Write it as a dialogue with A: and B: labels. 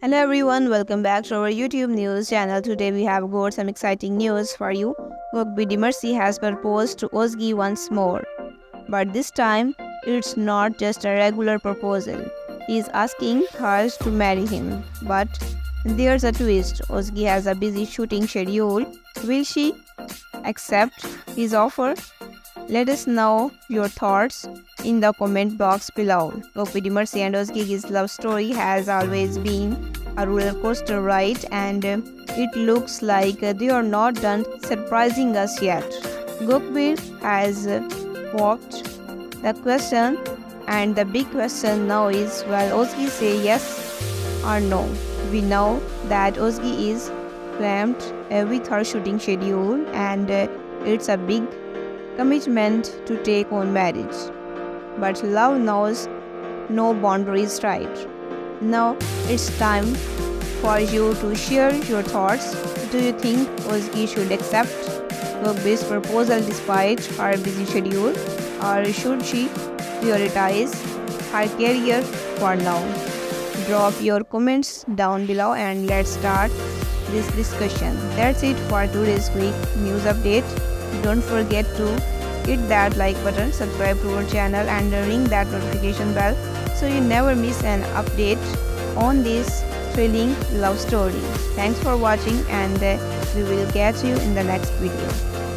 A: Hello everyone, welcome back to our YouTube news channel. Today we have got some exciting news for you. Gokbi Dimersi has proposed to Ozgi once more. But this time, it's not just a regular proposal. He is asking her to marry him. But there's a twist. Ozgi has a busy shooting schedule. Will she accept his offer? Let us know your thoughts in the comment box below. Gokbi Dimersi and Ozgi's love story has always been a roller coaster ride and it looks like they are not done surprising us yet. Gokbir has walked the question and the big question now is will Ozgi say yes or no? We know that Ozgi is cramped with her shooting schedule and it's a big commitment to take on marriage. But love knows no boundaries, right? Now it's time for you to share your thoughts. Do you think Ozgi should accept Gokbir's proposal despite her busy schedule, or should she prioritize her career for now? Drop your comments down below and let's start this discussion. That's it for today's quick news update. Don't forget to hit that like button, subscribe to our channel and ring that notification bell so you never miss an update on this thrilling love story. Thanks for watching and uh, we will catch you in the next video.